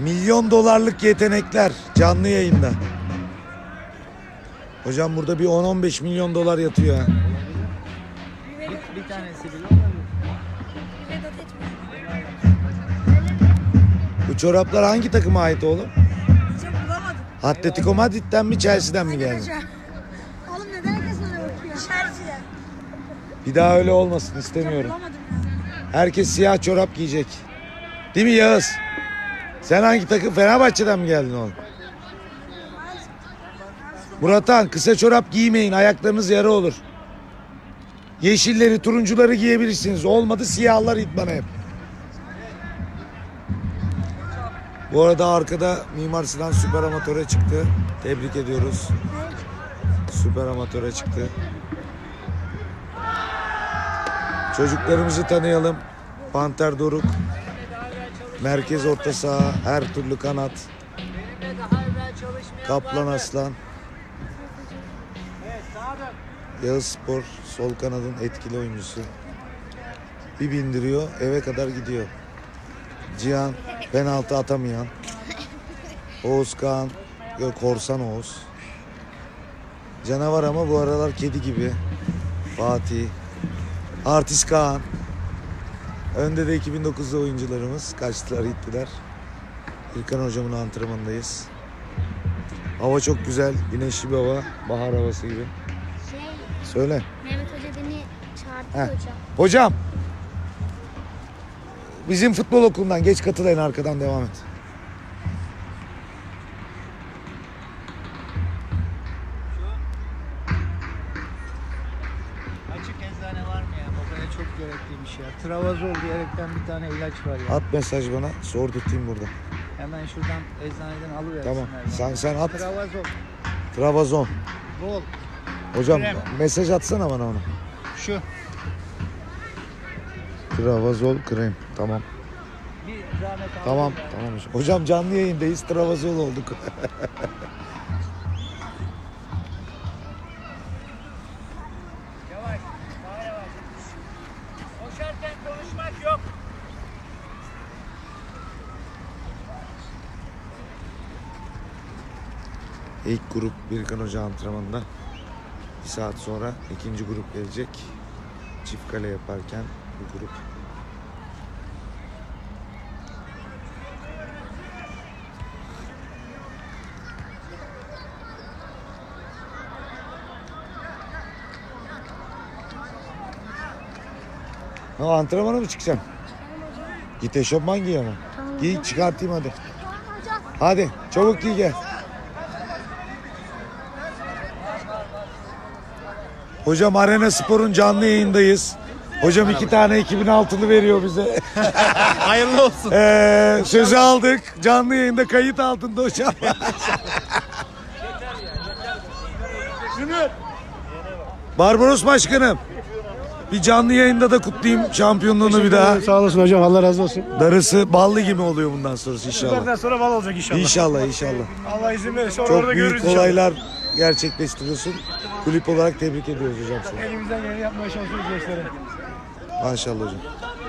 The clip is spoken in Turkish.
Milyon dolarlık yetenekler canlı yayında. Hocam burada bir 10-15 milyon dolar yatıyor ha. Bir, bir tanesi bile. Bu çoraplar hangi takıma ait oğlum? Hocam bulamadım. Atletico Madrid'den mi Chelsea'den mi geldi? Oğlum neden herkes bana bakıyor? Chelsea'den. Bir daha öyle olmasın istemiyorum. Bulamadım. Herkes siyah çorap giyecek. Değil mi Yağız? Sen hangi takım? Fenerbahçe'den mi geldin oğlum? Muratan kısa çorap giymeyin. Ayaklarınız yara olur. Yeşilleri, turuncuları giyebilirsiniz. Olmadı siyahlar itmana hep. Bu arada arkada Mimar Sinan süper amatöre çıktı. Tebrik ediyoruz. Süper amatöre çıktı. Çocuklarımızı tanıyalım. Panter Doruk. Merkez orta saha, her türlü kanat. Kaplan? Aslan. Yağız Spor sol kanadın etkili oyuncusu. Bir bindiriyor eve kadar gidiyor. Cihan penaltı atamayan. Oğuz Kağan yok Korsan Oğuz. Canavar ama bu aralar kedi gibi. Fatih. Artist Kaan. Önde de 2009'da oyuncularımız kaçtılar gittiler. İlkan hocamın antrenmanındayız. Hava çok güzel. Güneşli bir hava. Bahar havası gibi. Şey, Söyle. Mehmet Hoca beni çağırdı Heh. hocam. Hocam. Bizim futbol okulundan geç katılayın arkadan devam et. Gerekliymiş ya. Travazol diyerekten bir tane ilaç var ya. At mesaj bana. Sor tutayım burada. Hemen şuradan eczaneden alıversinler. Tamam. bana. Sen sen at. Travazol. Travazon. Bol. Hocam Krem. mesaj atsana bana onu. Şu. Travazol krem. Tamam. Bir zahmet. Tamam. Tamam hocam. Hocam canlı yayındayız. Travazol olduk. İlk grup Birkan Hoca antrenmanında. Bir saat sonra ikinci grup gelecek. Çift kale yaparken bu grup. Ha, antrenmana mı çıkacaksın? Git eşofman giy ama. Giy çıkartayım hadi. Hadi çabuk giy gel. Hocam Arena Spor'un canlı yayındayız. Hocam iki tane 2006'lı veriyor bize. Hayırlı olsun. Ee, sözü aldık. Canlı yayında kayıt altında hocam. Barbaros Başkanım. Bir canlı yayında da kutlayayım şampiyonluğunu bir daha. Sağ olasın hocam. Allah razı olsun. Darısı ballı gibi oluyor bundan sonrası inşallah. Bundan sonra bal olacak inşallah. İnşallah inşallah. Allah izin verirse Çok orada büyük görürüz inşallah. olaylar gerçekleştiriyorsun. Kulüp olarak tebrik ediyoruz hocam seni. Elimizden geleni yapmaya çalışıyoruz gençlere. Maşallah hocam.